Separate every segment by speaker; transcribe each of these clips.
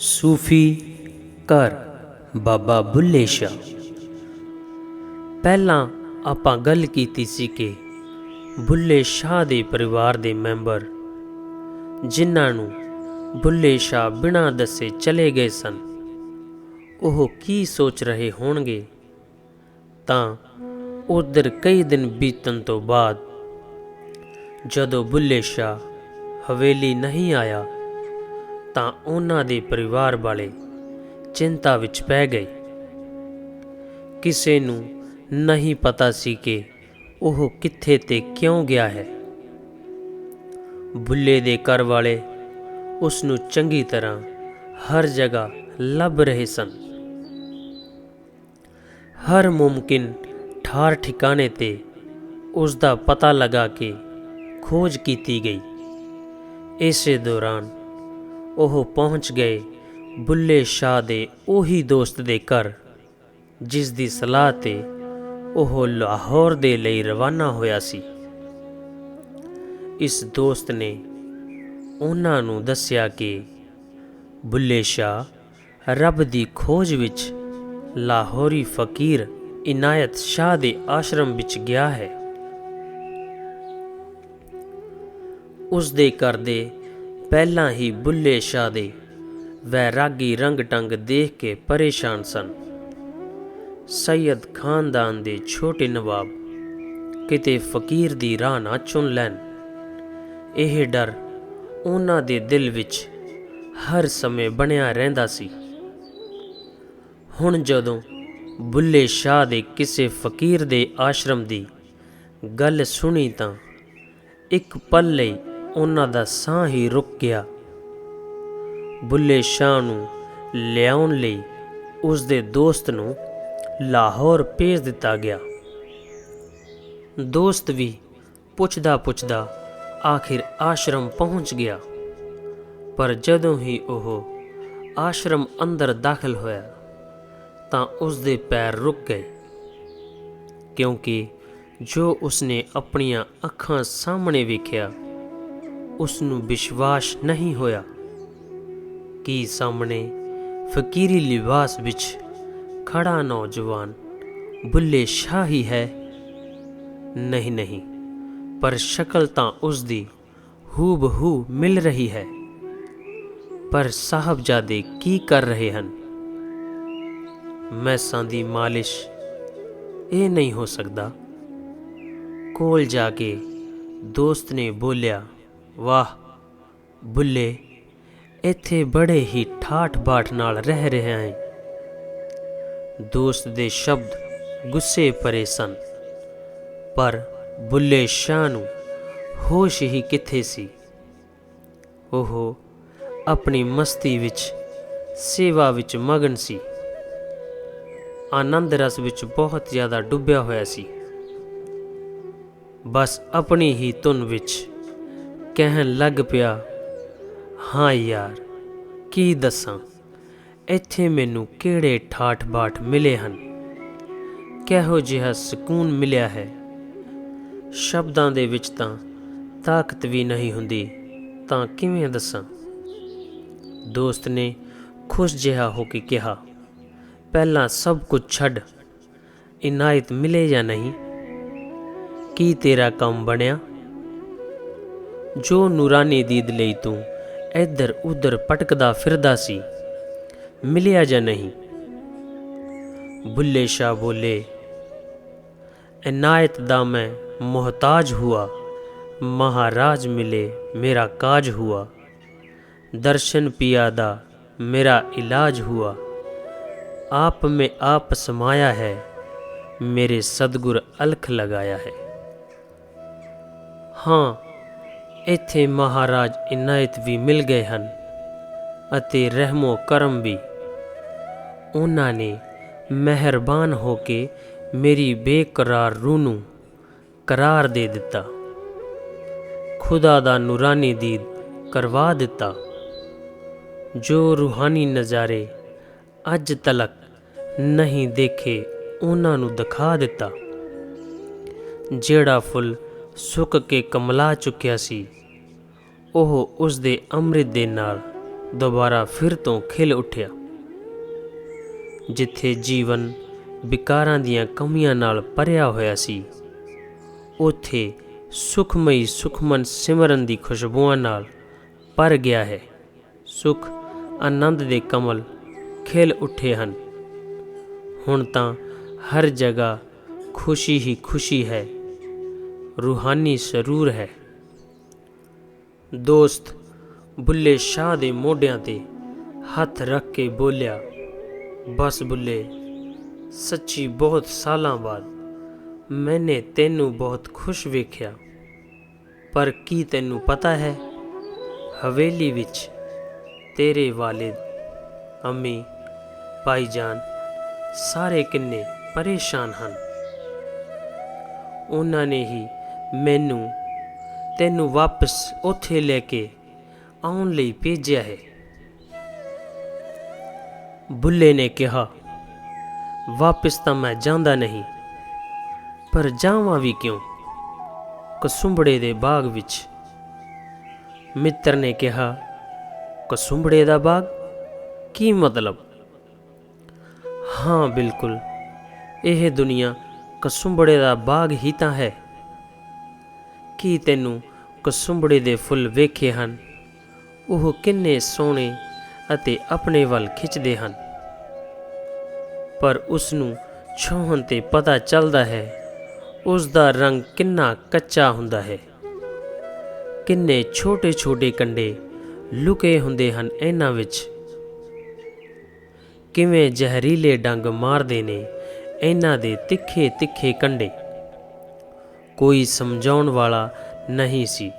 Speaker 1: ਸੂਫੀ ਘਰ, ਬਾਬਾ ਬੁੱਲੇ ਸ਼ਾਹ। ਪਹਿਲਾਂ ਆਪਾਂ ਗੱਲ ਕੀਤੀ ਸੀ ਕਿ ਬੁੱਲੇ ਸ਼ਾਹ ਦੇ ਪਰਿਵਾਰ ਦੇ ਮੈਂਬਰ, ਜਿਨ੍ਹਾਂ ਨੂੰ ਬੁੱਲੇ ਸ਼ਾਹ ਬਿਨਾਂ ਦੱਸੇ ਚਲੇ ਗਏ ਸਨ, ਉਹ ਕੀ ਸੋਚ ਰਹੇ ਹੋਣਗੇ? ਤਾਂ ਉਧਰ ਕਈ ਦਿਨ ਬੀਤਣ ਤੋਂ ਬਾਅਦ ਜਦੋਂ ਬੁੱਲੇ ਸ਼ਾਹ ਹਵੇਲੀ ਨਹੀਂ ਆਇਆ ਤਾਂ ਉਹਨਾਂ ਦੇ ਪਰਿਵਾਰ ਵਾਲੇ ਚਿੰਤਾ ਵਿੱਚ ਪੈ ਗਏ। ਕਿਸੇ ਨੂੰ ਨਹੀਂ ਪਤਾ ਸੀ ਕਿ ਉਹ ਕਿੱਥੇ ਤੇ ਕਿਉਂ ਗਿਆ ਹੈ। ਬੁੱਲੇ ਦੇ ਘਰ ਵਾਲੇ ਉਸ ਨੂੰ ਚੰਗੀ ਤਰ੍ਹਾਂ ਹਰ ਜਗ੍ਹਾ ਲੱਭ ਰਹੇ ਸਨ। ਹਰ ਮੁਮਕਿਨ ਠਾਰ ਠਿਕਾਣੇ ਤੇ ਉਸ ਦਾ ਪਤਾ ਲਗਾ ਕੇ ਖੋਜ ਕੀਤੀ ਗਈ। ਇਸੇ ਦੌਰਾਨ ਉਹ ਪਹੁੰਚ ਗਏ। ਬੁੱਲੇ ਸ਼ਾਹ ਦੇ ਉਹੀ ਦੋਸਤ ਦੇ ਘਰ ਜਿਸ ਦੀ ਸਲਾਹ ਤੇ ਉਹ ਲਾਹੌਰ ਦੇ ਲਈ ਰਵਾਨਾ ਹੋਇਆ ਸੀ। ਇਸ ਦੋਸਤ ਨੇ ਉਹਨਾਂ ਨੂੰ ਦੱਸਿਆ ਕਿ ਬੁੱਲੇ ਸ਼ਾਹ ਰੱਬ ਦੀ ਖੋਜ ਵਿੱਚ ਲਾਹੌਰੀ ਫਕੀਰ ਇਨਾਇਤ ਸ਼ਾਹ ਦੇ ਆਸ਼ਰਮ ਵਿੱਚ ਗਿਆ ਹੈ। ਉਸ ਦੇ ਘਰ ਦੇ ਪਹਿਲਾਂ ਹੀ ਬੁੱਲੇ ਸ਼ਾਹ ਦੇ ਵੈਰਾਗੀ ਰੰਗ ਟੰਗ ਦੇਖ ਕੇ ਪਰੇਸ਼ਾਨ ਸਨ। ਸੈਯਦ ਖਾਨਦਾਨ ਦੇ ਛੋਟੇ ਨਵਾਬ ਕਿਤੇ ਫਕੀਰ ਦੀ ਰਾਹ ਨਾ ਚੁਣ ਲੈਣ। ਇਹ ਡਰ ਉਹਨਾਂ ਦੇ ਦਿਲ ਵਿੱਚ ਹਰ ਸਮੇਂ ਬਣਿਆ ਰਹਿੰਦਾ ਸੀ। ਹੁਣ ਜਦੋਂ ਬੁੱਲੇ ਸ਼ਾਹ ਦੇ ਕਿਸੇ ਫਕੀਰ ਦੇ ਆਸ਼ਰਮ ਦੀ ਗੱਲ ਸੁਣੀ ਤਾਂ ਇੱਕ ਪਲ ਲਈ ਉਹਨਾਂ ਦਾ ਸਾਹ ਹੀ ਰੁਕ ਗਿਆ। ਬੁੱਲੇ ਸ਼ਾਹ ਨੂੰ ਲਿਆਉਣ ਲਈ ਉਸ ਦੇ ਦੋਸਤ ਨੂੰ ਲਾਹੌਰ ਭੇਜ ਦਿੱਤਾ ਗਿਆ। ਦੋਸਤ ਵੀ ਪੁੱਛਦਾ ਪੁੱਛਦਾ ਆਖਿਰ ਆਸ਼ਰਮ ਪਹੁੰਚ ਗਿਆ। ਪਰ ਜਦੋਂ ਹੀ ਉਹ ਆਸ਼ਰਮ ਅੰਦਰ ਦਾਖਲ ਹੋਇਆ ਤਾਂ ਉਸ ਦੇ ਪੈਰ ਰੁਕ ਗਏ। ਕਿਉਂਕਿ ਜੋ ਉਸਨੇ ਆਪਣੀਆਂ ਅੱਖਾਂ ਸਾਹਮਣੇ ਵੇਖਿਆ ਉਸ ਨੂੰ ਵਿਸ਼ਵਾਸ ਨਹੀਂ ਹੋਇਆ ਕਿ ਸਾਹਮਣੇ ਫਕੀਰੀ ਲਿਬਾਸ ਵਿੱਚ ਖੜਾ ਨੌਜਵਾਨ ਬੁੱਲੇ ਸ਼ਾਹ ਹੀ। ਹੈ ਨਹੀਂ ਨਹੀਂ, ਪਰ ਸ਼ਕਲ ਤਾਂ ਉਸ ਦੀ ਹੂਬਹੂ ਮਿਲ ਰਹੀ ਹੈ। ਪਰ ਸਾਹਿਬਜ਼ਾਦੇ ਕੀ ਕਰ ਰਹੇ ਹਨ? ਮੈਸਾਂ ਦੀ ਮਾਲਿਸ਼ ਇਹ ਨਹੀਂ ਹੋ ਸਕਦਾ। ਕੋਲ ਜਾ ਕੇ ਦੋਸਤ ਨੇ ਬੋਲਿਆ ਵਾਹ, ਬੁੱਲੇ, ਇੱਥੇ ਬੜੇ ਹੀ ਠਾਠ ਬਾਠ ਨਾਲ ਰਹਿ ਰਿਹਾ ਹੈ ਦੋਸਤ ਦੇ ਸ਼ਬਦ ਗੁੱਸੇ ਭਰੇ ਸਨ, ਪਰ ਬੁੱਲੇ ਸ਼ਾਹ ਨੂੰ ਹੋਸ਼ ਹੀ ਕਿੱਥੇ ਸੀ। ਉਹ ਆਪਣੀ ਮਸਤੀ ਵਿੱਚ, ਸੇਵਾ ਵਿੱਚ ਮਗਨ ਸੀ। ਆਨੰਦ ਰਸ ਵਿੱਚ ਬਹੁਤ ਜ਼ਿਆਦਾ ਡੁੱਬਿਆ ਹੋਇਆ ਸੀ। ਬਸ ਆਪਣੀ ਹੀ ਧੁਨ ਵਿੱਚ ਕਹਿਣ ਲੱਗ ਪਿਆ, ਹਾਂ ਯਾਰ, ਕੀ ਦੱਸਾਂ? ਇੱਥੇ ਮੈਨੂੰ ਕਿਹੜੇ ਠਾਠ ਬਾਠ ਮਿਲੇ ਹਨ? ਕਿਹੋ ਜਿਹਾ ਸਕੂਨ ਮਿਲਿਆ ਹੈ? ਸ਼ਬਦਾਂ ਦੇ ਵਿੱਚ ਤਾਂ ਤਾਕਤ ਵੀ ਨਹੀਂ ਹੁੰਦੀ, ਤਾਂ ਕਿਵੇਂ ਦੱਸਾਂ? ਦੋਸਤ ਨੇ ਖੁਸ਼ ਜਿਹਾ ਹੋ ਕੇ ਕਿਹਾ, ਪਹਿਲਾਂ ਸਭ ਕੁਝ ਛੱਡ, ਇਨਾਇਤ ਮਿਲੇ ਜਾਂ ਨਹੀਂ? ਕੀ ਤੇਰਾ ਕੰਮ ਬਣਿਆ? ਜੋ ਨੂਰਾਨੀ ਦੀਦ ਲਈ ਤੂੰ ਇੱਧਰ ਉੱਧਰ ਪਟਕਦਾ ਫਿਰਦਾ ਸੀ ਮਿਲਿਆ ਜਾਂ ਨਹੀਂ ਬੁੱਲੇ ਸ਼ਾਹ ਬੋਲੇ ਇਨਾਇਤ ਦਾ ਮੈਂ ਮੁਹਤਾਜ ਹੁਆ महाराज मिले मेरा काज हुआ दर्शन पिया दा मेरा इलाज हुआ आप में आप समाया है मेरे सदगुर अलख लगाया है ਹਾਂ ਇੱਥੇ ਮਹਾਰਾਜ ਇਨਾਇਤ ਵੀ ਮਿਲ ਗਏ ਹਨ ਅਤੇ ਰਹਿਮੋ ਕਰਮ ਵੀ। ਉਹਨਾਂ ਨੇ ਮਿਹਰਬਾਨ ਹੋ ਕੇ ਮੇਰੀ ਬੇਕਰਾਰ ਰੂਹ ਨੂੰ ਕਰਾਰ ਦੇ ਦਿੱਤਾ। ਖੁਦਾ ਦਾ ਨੂਰਾਨੀ ਦੀਦ ਕਰਵਾ ਦਿੱਤਾ। ਜੋ ਰੂਹਾਨੀ ਨਜ਼ਾਰੇ ਅੱਜ ਤੱਕ ਨਹੀਂ ਦੇਖੇ, ਉਹਨਾਂ ਨੂੰ ਦਿਖਾ ਦਿੱਤਾ। ਜਿਹੜਾ ਫੁੱਲ ਸੁੱਕ ਕੇ ਕਮਲਾ ਚੁੱਕਿਆ ਸੀ। ਉਹ ਉਸ ਦੇ ਅੰਮ੍ਰਿਤ ਦੇ ਨਾਲ ਦੁਬਾਰਾ ਫਿਰ ਤੋਂ ਖਿਲ ਉੱਠਿਆ। ਜਿੱਥੇ ਜੀਵਨ ਵਿਕਾਰਾਂ ਦੀਆਂ ਕਮੀਆਂ ਨਾਲ ਭਰਿਆ ਹੋਇਆ ਸੀ, ਉੱਥੇ ਸੁਖਮਈ ਸੁਖਮਨ ਸਿਮਰਨ ਦੀ ਖੁਸ਼ਬੂਆਂ ਨਾਲ ਭਰ ਗਿਆ ਹੈ। ਸੁਖ, ਆਨੰਦ ਦੇ ਕਮਲ ਖਿਲ ਉੱਠੇ ਹਨ। ਹੁਣ ਤਾਂ ਹਰ ਜਗ੍ਹਾ ਖੁਸ਼ੀ ਹੀ ਖੁਸ਼ੀ ਹੈ। ਰੂਹਾਨੀ ਸਰੂਰ ਹੈ। ਦੋਸਤ, ਬੁੱਲੇ ਸ਼ਾਹ ਦੇ ਮੋਢਿਆਂ ਤੇ ਹੱਥ ਰੱਖ ਕੇ ਬੋਲਿਆ, ਬਸ ਬੁੱਲੇ, ਸੱਚੀ ਬਹੁਤ ਸਾਲਾਂ ਬਾਅਦ ਮੈਨੇ ਤੈਨੂੰ ਬਹੁਤ ਖੁਸ਼ ਵੇਖਿਆ। ਪਰ ਕੀ ਤੈਨੂੰ ਪਤਾ ਹੈ, ਹਵੇਲੀ ਵਿੱਚ ਤੇਰੇ ਵਾਲਿਦ, ਅੰਮੀ, ਭਾਈਜਾਨ ਸਾਰੇ ਕਿੰਨੇ ਪਰੇਸ਼ਾਨ ਹਨ। ਉਹਨਾਂ ਨੇ ਹੀ ਮੈਨੂੰ ਤੈਨੂੰ ਵਾਪਸ ਉੱਥੇ ਲੈ ਕੇ ਆਉਣ ਲਈ ਭੇਜਿਆ ਹੈ। ਬੁੱਲੇ ਨੇ ਕਿਹਾ, ਵਾਪਸ ਤਾਂ ਮੈਂ ਜਾਂਦਾ ਨਹੀਂ, ਪਰ ਜਾਵਾਂ ਵੀ ਕਿਉਂ? ਕਸੁੰਬੜੇ ਦੇ ਬਾਗ ਵਿੱਚ ਮਿੱਤਰ ਨੇ ਕਿਹਾ, ਕਸੁੰਬੜੇ ਦਾ ਬਾਗ? ਕੀ ਮਤਲਬ? ਹਾਂ, ਬਿਲਕੁਲ। ਇਹ ਦੁਨੀਆ ਕਸੁੰਬੜੇ ਦਾ ਬਾਗ ਹੀ ਤਾਂ ਹੈ। ਕੀ ਤੈਨੂੰ ਕਸੁੰਬੜੇ ਦੇ ਫੁੱਲ ਵੇਖੇ ਹਨ? ਉਹ ਕਿੰਨੇ ਸੋਹਣੇ ਅਤੇ ਆਪਣੇ ਵੱਲ ਖਿੱਚਦੇ ਹਨ। ਪਰ ਉਸ ਨੂੰ ਛੋਹਣ ਤੇ ਪਤਾ ਚੱਲਦਾ ਹੈ ਉਸ ਦਾ ਰੰਗ ਕਿੰਨਾ ਕੱਚਾ ਹੁੰਦਾ ਹੈ। ਕਿੰਨੇ ਛੋਟੇ-ਛੋਟੇ ਕੰਡੇ ਲੁਕੇ ਹੁੰਦੇ ਹਨ ਇਹਨਾਂ ਵਿੱਚ। ਕਿਵੇਂ ਜ਼ਹਿਰੀਲੇ ਡੰਗ ਮਾਰਦੇ ਨੇ ਇਹਨਾਂ ਦੇ ਤਿੱਖੇ ਤਿੱਖੇ ਕੰਡੇ। ਕੋਈ ਸਮਝਾਉਣ ਵਾਲਾ ਨਹੀਂ ਸੀ।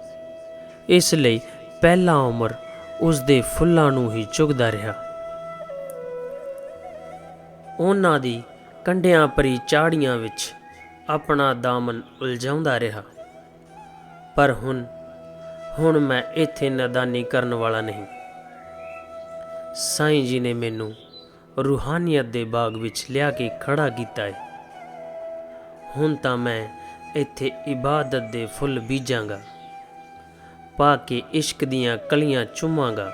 Speaker 1: ਇਸ ਲਈ ਪਹਿਲਾ ਉਮਰ ਉਸ ਦੇ ਫੁੱਲਾਂ ਨੂੰ ਹੀ ਚੁਗਦਾ ਰਿਹਾ। ਉਹਨਾਂ ਦੀ ਕੰਡਿਆਂ ਭਰੀ ਚਾੜੀਆਂ ਵਿੱਚ ਆਪਣਾ ਦਾਮਨ ਉਲਝਾਉਂਦਾ ਰਿਹਾ। ਪਰ ਹੁਣ ਹੁਣ ਮੈਂ ਇੱਥੇ ਨਦਾਨੀ ਕਰਨ ਵਾਲਾ ਨਹੀਂ। ਸਾਈਂ ਜੀ ਨੇ ਮੈਨੂੰ ਰੂਹਾਨੀਅਤ ਦੇ ਬਾਗ ਵਿੱਚ ਲਿਆ ਕੇ ਖੜਾ ਕੀਤਾ ਹੈ ਹੁਣ ਤਾਂ ਮੈਂ ਇੱਥੇ ਇਬਾਦਤ ਦੇ ਫੁੱਲ ਬੀਜਾਂਗਾ, ਪਾ ਕੇ ਇਸ਼ਕ ਦੀਆਂ ਕਲੀਆਂ ਚੁੰਮਾਂਗਾ।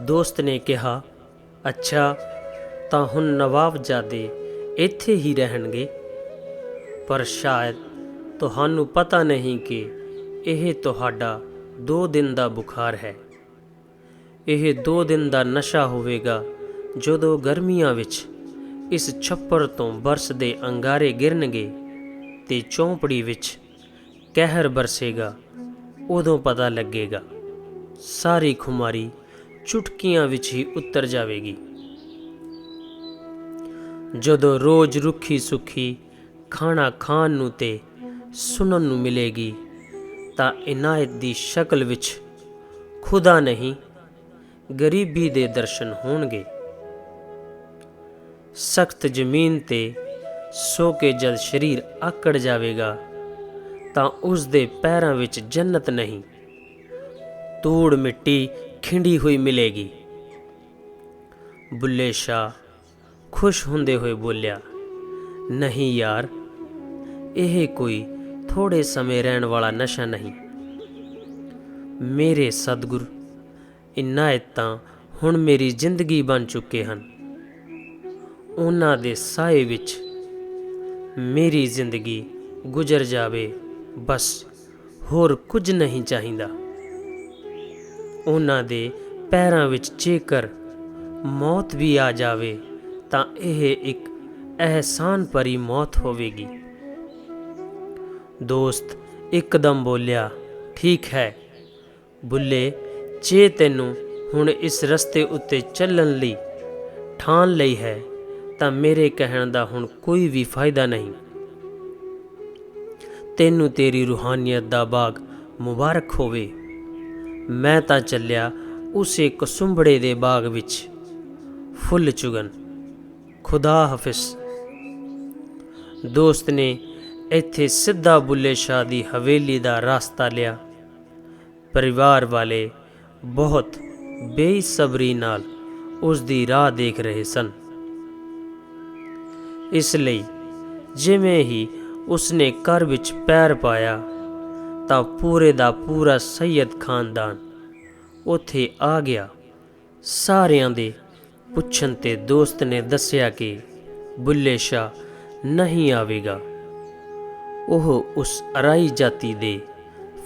Speaker 1: ਦੋਸਤ ਨੇ ਕਿਹਾ, ਅੱਛਾ, ਤਾਂ ਹੁਣ ਨਵਾਬਜ਼ਾਦੇ ਇੱਥੇ ਹੀ ਰਹਿਣਗੇ? ਪਰ ਸ਼ਾਇਦ ਤੁਹਾਨੂੰ ਪਤਾ ਨਹੀਂ ਕਿ ਇਹ ਤੁਹਾਡਾ 2 ਦਿਨ ਦਾ ਬੁਖਾਰ ਹੈ। ਇਹ 2 ਦਿਨ ਦਾ ਨਸ਼ਾ ਹੋਵੇਗਾ ਜਦੋਂ ਗਰਮੀਆਂ ਵਿੱਚ ਇਸ ਛੱਪਰ ਤੋਂ ਬਰਸ ਦੇ ਅੰਗਾਰੇ ਗਿਰਨਗੇ। ਤੇ ਚੌਂਪੜੀ ਵਿੱਚ ਕਹਿਰ ਬਰਸੇਗਾ, ਉਦੋਂ ਪਤਾ ਲੱਗੇਗਾ, ਸਾਰੀ ਖੁਮਾਰੀ ਚੁਟਕੀਆਂ ਵਿੱਚ ਹੀ ਉਤਰ ਜਾਵੇਗੀ। ਜਦੋਂ ਰੋਜ਼ ਰੁੱਖੀ ਸੁੱਖੀ ਖਾਣਾ ਖਾਣ ਨੂੰ ਤੇ ਸੁਣਨ ਨੂੰ ਮਿਲੇਗੀ, ਤਾਂ ਇਨਾਇਤ ਦੀ ਸ਼ਕਲ ਵਿੱਚ ਖੁਦਾ ਨਹੀਂ, ਗਰੀਬੀ ਦੇ ਦਰਸ਼ਨ ਹੋਣਗੇ। ਸਖਤ ਜ਼ਮੀਨ ਤੇ ਸੋ ਕੇ ਜਦ ਸਰੀਰ ਆਕੜ ਜਾਵੇਗਾ, ਤਾਂ ਉਸ ਦੇ ਪੈਰਾਂ ਵਿੱਚ ਜੰਨਤ ਨਹੀਂ। ਧੂੜ ਮਿੱਟੀ ਖਿੰਡੀ ਹੋਈ ਮਿਲੇਗੀ। ਬੁੱਲੇ ਸ਼ਾਹ ਖੁਸ਼ ਹੁੰਦੇ ਹੋਏ ਬੋਲਿਆ, ਨਹੀਂ ਯਾਰ, ਇਹ ਕੋਈ ਥੋੜੇ ਸਮੇਂ ਰਹਿਣ ਵਾਲਾ ਨਸ਼ਾ ਨਹੀਂ। ਮੇਰੇ ਸਤਿਗੁਰ ਇਨਾਇਤ ਤਾਂ ਹੁਣ ਮੇਰੀ ਜ਼ਿੰਦਗੀ ਬਣ ਚੁੱਕੇ ਹਨ। ਉਹਨਾਂ ਦੇ ਸਾਏ ਵਿੱਚ ਮੇਰੀ ਜ਼ਿੰਦਗੀ ਗੁਜ਼ਰ ਜਾਵੇ, ਬਸ ਹੋਰ ਕੁਝ ਨਹੀਂ ਚਾਹੀਦਾ। ਉਹਨਾਂ ਦੇ ਪੈਰਾਂ ਵਿੱਚ ਜੇਕਰ ਮੌਤ ਵੀ ਆ ਜਾਵੇ, ਤਾਂ ਇਹ ਇੱਕ ਅਹਿਸਾਨ ਭਰੀ ਮੌਤ ਹੋਵੇਗੀ। ਦੋਸਤ, ਇੱਕਦਮ ਬੋਲਿਆ, ਠੀਕ ਹੈ। ਬੁੱਲੇ, ਜੇ ਤੈਨੂੰ ਹੁਣ ਇਸ ਰਸਤੇ ਉੱਤੇ ਚੱਲਣ ਲਈ ਠਾਣ ਲਈ ਹੈ ਤਾਂ ਮੇਰੇ ਕਹਿਣ ਦਾ ਹੁਣ ਕੋਈ ਵੀ ਫਾਇਦਾ ਨਹੀਂ। ਤੈਨੂੰ ਤੇਰੀ ਰੂਹਾਨੀਅਤ ਦਾ ਬਾਗ ਮੁਬਾਰਕ ਹੋਵੇ। ਮੈਂ ਤਾਂ ਚੱਲਿਆ ਉਸੇ ਕਸੁੰਬੜੇ ਦੇ ਬਾਗ ਵਿੱਚ। ਫੁੱਲ ਚੁਗਨ। ਖੁਦਾ ਹਾਫਿਜ਼। ਦੋਸਤ ਨੇ ਇੱਥੇ ਸਿੱਧਾ ਬੁੱਲੇ ਸ਼ਾਹ ਦੀ ਹਵੇਲੀ ਦਾ ਰਸਤਾ ਲਿਆ। ਪਰਿਵਾਰ ਵਾਲੇ ਬਹੁਤ ਬੇਸਬਰੀ ਨਾਲ ਉਸ ਦੀ ਰਾਹ ਦੇਖ ਰਹੇ ਸਨ। ਇਸ ਲਈ ਜਿਵੇਂ ਹੀ ਉਸਨੇ ਘਰ ਵਿੱਚ ਪੈਰ ਪਾਇਆ ਤਾਂ ਪੂਰੇ ਦਾ ਪੂਰਾ ਸੈਦ ਖਾਨਦਾਨ ਉੱਥੇ ਆ ਗਿਆ। ਸਾਰਿਆਂ ਦੇ ਪੁੱਛਣ ਤੇ ਦੋਸਤ ਨੇ ਦੱਸਿਆ ਕਿ ਬੁੱਲੇ ਸ਼ਾਹ ਨਹੀਂ ਆਵੇਗਾ। ਉਹ ਉਸ ਅਰਾਈ ਜਾਤੀ ਦੇ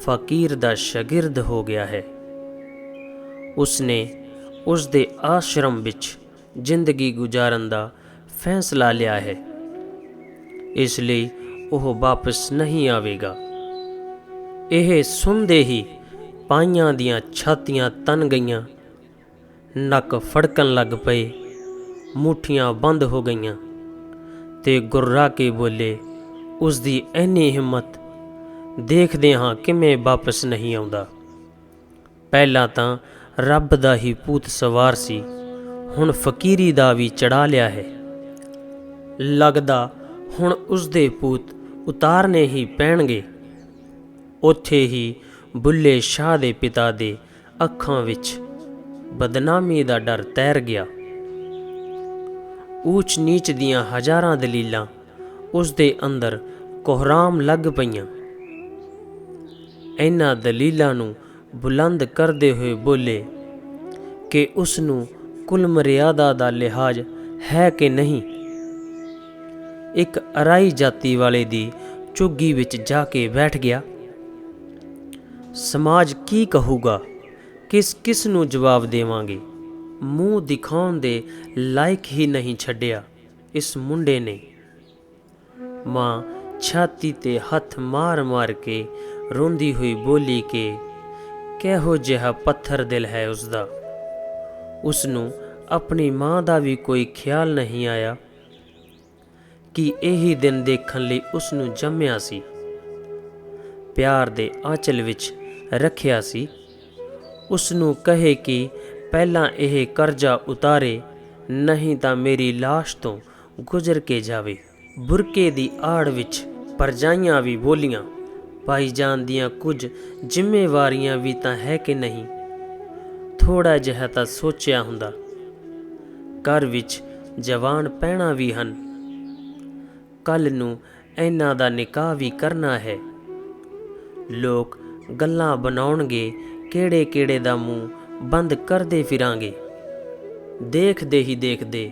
Speaker 1: ਫਕੀਰ ਦਾ ਸ਼ਾਗਿਰਦ ਹੋ ਗਿਆ ਹੈ। ਉਸਨੇ ਉਸ ਦੇ ਆਸ਼ਰਮ ਵਿੱਚ ਜ਼ਿੰਦਗੀ ਗੁਜ਼ਾਰਨ ਦਾ ਫੈਸਲਾ ਲਿਆ ਹੈ। ਇਸ ਲਈ ਉਹ ਵਾਪਸ ਨਹੀਂ ਆਵੇਗਾ। ਇਹ ਸੁਣਦੇ ਹੀ ਪਾਈਆਂ ਦੀਆਂ ਛਾਤੀਆਂ ਤਨ ਗਈਆਂ। ਨੱਕ ਫੜਕਣ ਲੱਗ ਪਏ। ਮੁੱਠੀਆਂ ਬੰਦ ਹੋ ਗਈਆਂ। ਤੇ ਗੁਰਰਾ ਕੇ ਬੋਲੇ ਉਸ ਦੀ ਐਨੀ ਹਿੰਮਤ, ਦੇਖਦੇ ਹਾਂ ਕਿਵੇਂ ਵਾਪਸ ਨਹੀਂ ਆਉਂਦਾ। ਪਹਿਲਾਂ ਤਾਂ ਰੱਬ ਦਾ ਹੀ ਪੂਤ ਸਵਾਰ ਸੀ। ਹੁਣ ਫਕੀਰੀ ਦਾ ਵੀ ਚੜਾ ਲਿਆ ਹੈ। ਲੱਗਦਾ ਹੁਣ ਉਸ ਦੇ ਪੂਤ ਉਤਾਰਨੇ ਹੀ ਪੈਣਗੇ। ਉੱਥੇ ਹੀ ਬੁੱਲੇ ਸ਼ਾਹ ਦੇ ਪਿਤਾ ਦੇ ਅੱਖਾਂ ਵਿੱਚ ਬਦਨਾਮੀ ਦਾ ਡਰ ਤੈਰ ਗਿਆ। ਊਚ ਨੀਚ ਦੀਆਂ ਹਜ਼ਾਰਾਂ ਦਲੀਲਾਂ ਉਸ ਦੇ ਅੰਦਰ ਕੋਹਰਾਮ ਲੱਗ ਪਈਆਂ। ਇਹਨਾਂ ਦਲੀਲਾਂ ਨੂੰ ਬੁਲੰਦ ਕਰਦੇ ਹੋਏ ਬੋਲੇ ਕਿ ਉਸ ਨੂੰ ਕੁਲ ਮਰਿਆਦਾ ਦਾ ਲਿਹਾਜ਼ ਹੈ ਕਿ ਨਹੀਂ? ਇੱਕ ਅਰਾਈ ਜਾਤੀ ਵਾਲੇ ਦੀ ਝੁੱਗੀ ਵਿੱਚ ਜਾ ਕੇ ਬੈਠ ਗਿਆ। ਸਮਾਜ ਕੀ ਕਹੂਗਾ? ਕਿਸ ਕਿਸ ਨੂੰ ਜਵਾਬ ਦੇਵਾਂਗੇ? ਮੂੰਹ ਦਿਖਾਉਣ ਦੇ ਲਾਇਕ ਹੀ ਨਹੀਂ ਛੱਡਿਆ ਇਸ ਮੁੰਡੇ ਨੇ। ਮਾਂ ਛਾਤੀ ਤੇ ਹੱਥ ਮਾਰ-ਮਾਰ ਕੇ ਰੋਂਦੀ ਹੋਈ ਬੋਲੀ ਕਿ ਕਿਹੋ ਜਿਹਾ ਪੱਥਰ ਦਿਲ ਹੈ ਉਸ ਦਾ ਉਸ ਨੂੰ ਆਪਣੀ ਮਾਂ ਦਾ ਵੀ ਕੋਈ ਖਿਆਲ ਨਹੀਂ ਆਇਆ। ਕਿ ਇਹੀ ਦਿਨ ਦੇਖਣ ਲਈ ਉਸ ਨੂੰ ਜੰਮਿਆ ਸੀ। ਪਿਆਰ ਦੇ ਆਂਚਲ ਵਿੱਚ ਰੱਖਿਆ ਸੀ। ਉਸ ਨੂੰ ਕਹੇ ਕਿ ਪਹਿਲਾਂ ਇਹ ਕਰਜ਼ਾ ਉਤਾਰੇ, ਨਹੀਂ ਤਾਂ ਮੇਰੀ ਲਾਸ਼ ਤੋਂ ਗੁਜ਼ਰ ਕੇ ਜਾਵੇ। ਬੁਰਕੇ ਦੀ ਆੜ ਵਿੱਚ ਪਰਜਾਈਆਂ ਵੀ ਬੋਲੀਆਂ ਭਾਈ ਜਾਨ ਦੀਆਂ ਕੁਝ ਜ਼ਿੰਮੇਵਾਰੀਆਂ ਵੀ ਤਾਂ ਹੈ ਕਿ ਨਹੀਂ? ਥੋੜਾ ਜਿਹਾ ਤਾਂ ਸੋਚਿਆ ਹੁੰਦਾ। ਘਰ ਵਿੱਚ ਜਵਾਨ ਪਹਿਣਾ ਵੀ ਹਨ। ਕੱਲ ਨੂੰ ਇਹਨਾਂ ਦਾ ਨਿਕਾਹ ਵੀ ਕਰਨਾ ਹੈ। ਲੋਕ ਗੱਲਾਂ ਬਣਾਉਣਗੇ ਕਿਹੜੇ ਕਿਹੜੇ ਦਾ ਮੂੰਹ ਬੰਦ ਕਰਦੇ ਫਿਰਾਂਗੇ। ਦੇਖਦੇ ਹੀ ਦੇਖਦੇ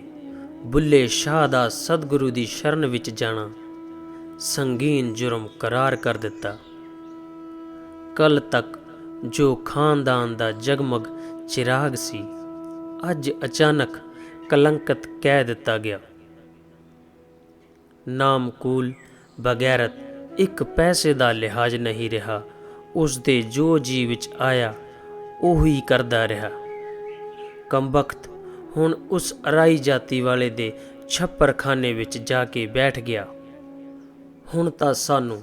Speaker 1: ਬੁੱਲੇ ਸ਼ਾਹ ਦਾ ਸਤਿਗੁਰੂ ਦੀ ਸ਼ਰਨ ਵਿੱਚ ਜਾਣਾ ਸੰਗੀਨ ਜੁਰਮ ਕਰਾਰ ਕਰ ਦਿੱਤਾ। ਕੱਲ ਤੱਕ ਜੋ ਖਾਨਦਾਨ ਦਾ ਜਗਮਗ ਚਿਰਾਗ ਸੀ, ਅੱਜ ਅਚਾਨਕ ਕਲੰਕਤ ਕਹਿ ਦਿੱਤਾ ਗਿਆ। ਨਾਮਕੂਲ ਬਗੈਰਤ ਇੱਕ ਪੈਸੇ ਦਾ ਲਿਹਾਜ਼ ਨਹੀਂ ਰਿਹਾ। ਉਸ ਦੇ ਜੋ ਜੀ ਵਿੱਚ ਆਇਆ, ਉਹੀ ਕਰਦਾ ਰਿਹਾ। ਕੰਬਖਤ ਹੁਣ ਉਸ ਅਰਾਈ ਜਾਤੀ ਵਾਲੇ ਦੇ ਛੱਪਰਖਾਨੇ ਵਿੱਚ ਜਾ ਕੇ ਬੈਠ ਗਿਆ। ਹੁਣ ਤਾਂ ਸਾਨੂੰ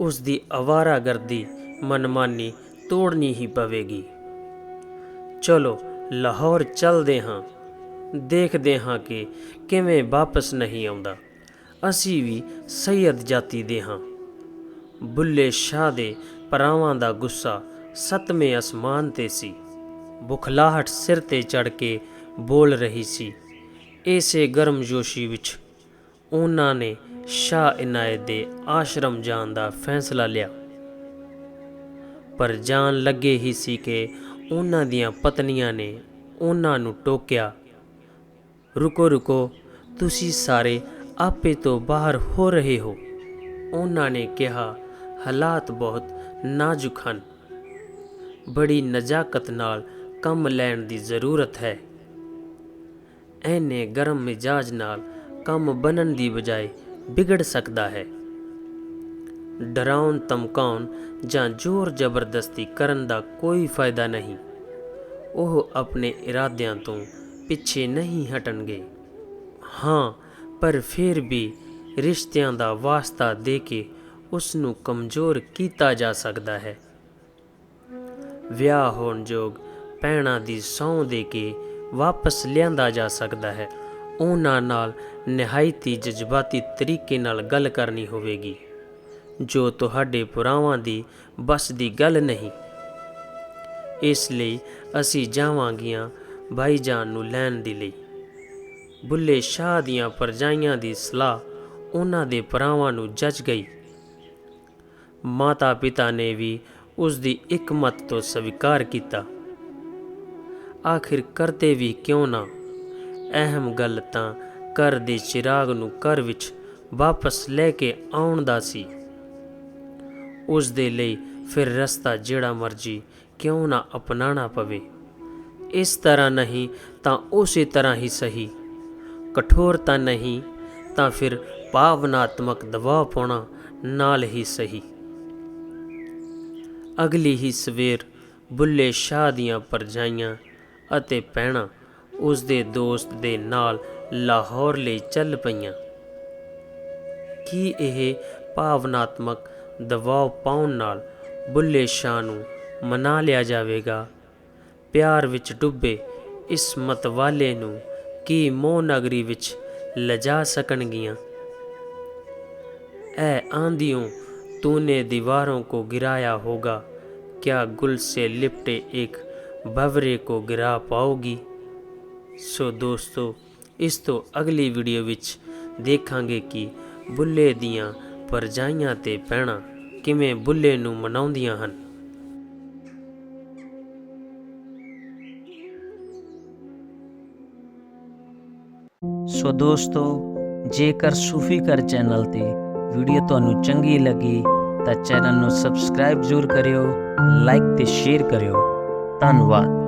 Speaker 1: ਉਸ ਦੀ ਅਵਾਰਾਗਰਦੀ ਮਨਮਾਨੀ ਤੋੜਨੀ ਹੀ ਪਵੇਗੀ। ਚਲੋ, ਲਾਹੌਰ ਚੱਲਦੇ ਹਾਂ। ਦੇਖਦੇ ਹਾਂ ਕਿ ਕਿਵੇਂ ਵਾਪਸ ਨਹੀਂ ਆਉਂਦਾ। ਅਸੀਂ ਵੀ ਸੈਦ ਜਾਤੀ ਦੇ ਹਾਂ। ਬੁੱਲੇ ਸ਼ਾਹ ਦੇ ਪਰਾਵਾਂ ਦਾ ਗੁੱਸਾ ਸਤਵੇਂ ਅਸਮਾਨ ਤੇ ਸੀ। ਬੁਖਲਾਹਟ ਸਿਰ ਤੇ ਚੜ ਕੇ ਬੋਲ ਰਹੀ ਸੀ, ਇਸੇ ਗਰਮਜੋਸ਼ੀ ਵਿੱਚ ਉਹਨਾਂ ਨੇ ਸ਼ਾਹ ਇਨਾਇਤ ਦੇ ਆਸ਼ਰਮ ਜਾਣ ਦਾ ਫੈਸਲਾ ਲਿਆ। ਪਰ ਜਾਣ ਲੱਗੇ ਹੀ ਸੀ ਕਿ ਉਹਨਾਂ ਦੀਆਂ ਪਤਨੀਆਂ ਨੇ ਉਹਨਾਂ ਨੂੰ ਟੋਕਿਆ, ਰੁਕੋ ਰੁਕੋ, ਤੁਸੀਂ ਸਾਰੇ ਆਪੇ ਤੋਂ ਬਾਹਰ ਹੋ ਰਹੇ ਹੋ। ਉਹਨਾਂ ਨੇ ਕਿਹਾ, ਹਾਲਾਤ ਬਹੁਤ ਨਾਜ਼ੁਕ ਹਨ। ਬੜੀ ਨਜ਼ਾਕਤ ਨਾਲ ਕੰਮ ਲੈਣ ਦੀ ਜ਼ਰੂਰਤ ਹੈ। ਐਨੇ ਗਰਮ ਮਿਜਾਜ ਨਾਲ ਕੰਮ ਬਣਨ ਦੀ ਬਜਾਏ ਵਿਗੜ ਸਕਦਾ ਹੈ। ਡਰਾਉਣ, ਧਮਕਾਉਣ ਜਾਂ ਜ਼ੋਰ ਜ਼ਬਰਦਸਤੀ ਕਰਨ ਦਾ ਕੋਈ ਫਾਇਦਾ ਨਹੀਂ। ਉਹ ਆਪਣੇ ਇਰਾਦਿਆਂ ਤੋਂ ਪਿੱਛੇ ਨਹੀਂ ਹਟਣਗੇ। ਹਾਂ ਪਰ ਫਿਰ ਵੀ ਰਿਸ਼ਤਿਆਂ ਦਾ ਵਾਸਤਾ ਦੇ ਕੇ ਉਸ ਨੂੰ ਕਮਜ਼ੋਰ ਕੀਤਾ ਜਾ ਸਕਦਾ ਹੈ। ਵਿਆਹ ਹੋਣ ਯੋਗ ਪਹਿਣਾ ਦੀ ਸਹੁੰ ਦੇ ਕੇ ਵਾਪਸ ਲਿਆਂਦਾ ਜਾ ਸਕਦਾ ਹੈ। ਉਹਨਾਂ ਨਾਲ ਨਿਹਾਇਤੀ ਜਜ਼ਬਾਤੀ ਤਰੀਕੇ ਨਾਲ ਗੱਲ ਕਰਨੀ ਹੋਵੇਗੀ। ਜੋ ਤੁਹਾਡੇ ਪੁਰਾਵਾਂ ਦੀ ਬਸ ਦੀ ਗੱਲ ਨਹੀਂ। ਇਸ ਲਈ ਅਸੀਂ ਜਾਵਾਂਗੀਆਂ ਭਾਈਜਾਨ ਨੂੰ ਲੈਣ ਦੇ ਲਈ। ਬੁੱਲੇ ਸ਼ਾਹ ਦੀਆਂ ਪਰਜਾਈਆਂ ਦੀ ਸਲਾਹ ਉਹਨਾਂ ਦੇ ਭਰਾਵਾਂ ਨੂੰ ਜੱਜ ਗਈ। ਮਾਤਾ ਪਿਤਾ ਨੇ ਵੀ ਉਸ ਦੀ ਇੱਕ ਮਤ ਤੋਂ ਸਵੀਕਾਰ ਕੀਤਾ। ਆਖਿਰ ਕਰਦੇ ਵੀ ਕਿਉਂ ਨਾ? ਅਹਿਮ ਗੱਲ ਤਾਂ ਘਰ ਦੇ ਚਿਰਾਗ ਨੂੰ ਘਰ ਵਿੱਚ ਵਾਪਸ ਲੈ ਕੇ ਆਉਣ ਦਾ ਸੀ। ਉਸ ਦੇ ਲਈ ਫਿਰ ਰਸਤਾ ਜਿਹੜਾ ਮਰਜ਼ੀ ਕਿਉਂ ਨਾ ਅਪਣਾਣਾ ਪਵੇ। ਇਸ ਤਰ੍ਹਾਂ ਨਹੀਂ ਤਾਂ ਉਸੇ ਤਰ੍ਹਾਂ ਹੀ ਸਹੀ। ਕਠੋਰਤਾ ਨਹੀਂ, ਤਾਂ ਫਿਰ ਭਾਵਨਾਤਮਕ ਦਬਾਅ ਪਾਉਣਾ ਨਾਲ ਹੀ ਸਹੀ। ਅਗਲੀ ਹੀ ਸਵੇਰ ਬੁੱਲੇ ਸ਼ਾਹ ਦੀਆਂ ਪਰਜਾਈਆਂ ਅਤੇ ਪੈਣਾ ਉਸ ਦੇ ਦੋਸਤ ਦੇ ਨਾਲ ਲਾਹੌਰ ਲਈ ਚੱਲ ਪਈਆਂ। ਕੀ ਇਹ ਭਾਵਨਾਤਮਕ ਦਬਾਅ ਪਾਉਣ ਨਾਲ ਬੁੱਲੇ ਸ਼ਾਹ ਨੂੰ ਮਨਾ ਲਿਆ ਜਾਵੇਗਾ? ਪਿਆਰ ਵਿੱਚ ਡੁੱਬੇ ਇਸ ਮਤ ਵਾਲੇ ਨੂੰ ਕੀ ਮੋਹ ਨਗਰੀ ਵਿੱਚ ਲਜਾ ਸਕਣਗੀਆਂ ऐ आंधियों तूने दीवारों को गिराया होगा क्या गुल से लिपटे एक भवरे को गिरा पाओगी ਸੋ ਦੋਸਤੋ ਇਸ ਤੋਂ ਅਗਲੀ ਵੀਡੀਓ ਵਿੱਚ ਦੇਖਾਂਗੇ ਕਿ ਬੁੱਲੇ ਦੀਆਂ ਪਰਜਾਈਆਂ ਤੇ ਪੈਣਾ ਕਿਵੇਂ ਬੁੱਲੇ ਨੂੰ ਮਨਾਉਂਦੀਆਂ ਹਨ
Speaker 2: ਸੋ ਦੋਸਤੋ, ਜੇਕਰ ਸੂਫੀ ਕਰ ਚੈਨਲ ਤੇ ਵੀਡੀਓ ਤੁਹਾਨੂੰ ਚੰਗੀ ਲੱਗੀ, ਤਾਂ ਚੈਨਲ ਨੂੰ ਸਬਸਕ੍ਰਾਈਬ ਜ਼ਰੂਰ ਕਰਿਓ ਲਾਈਕ ਤੇ ਸ਼ੇਅਰ ਕਰਿਓ। ਧੰਨਵਾਦ।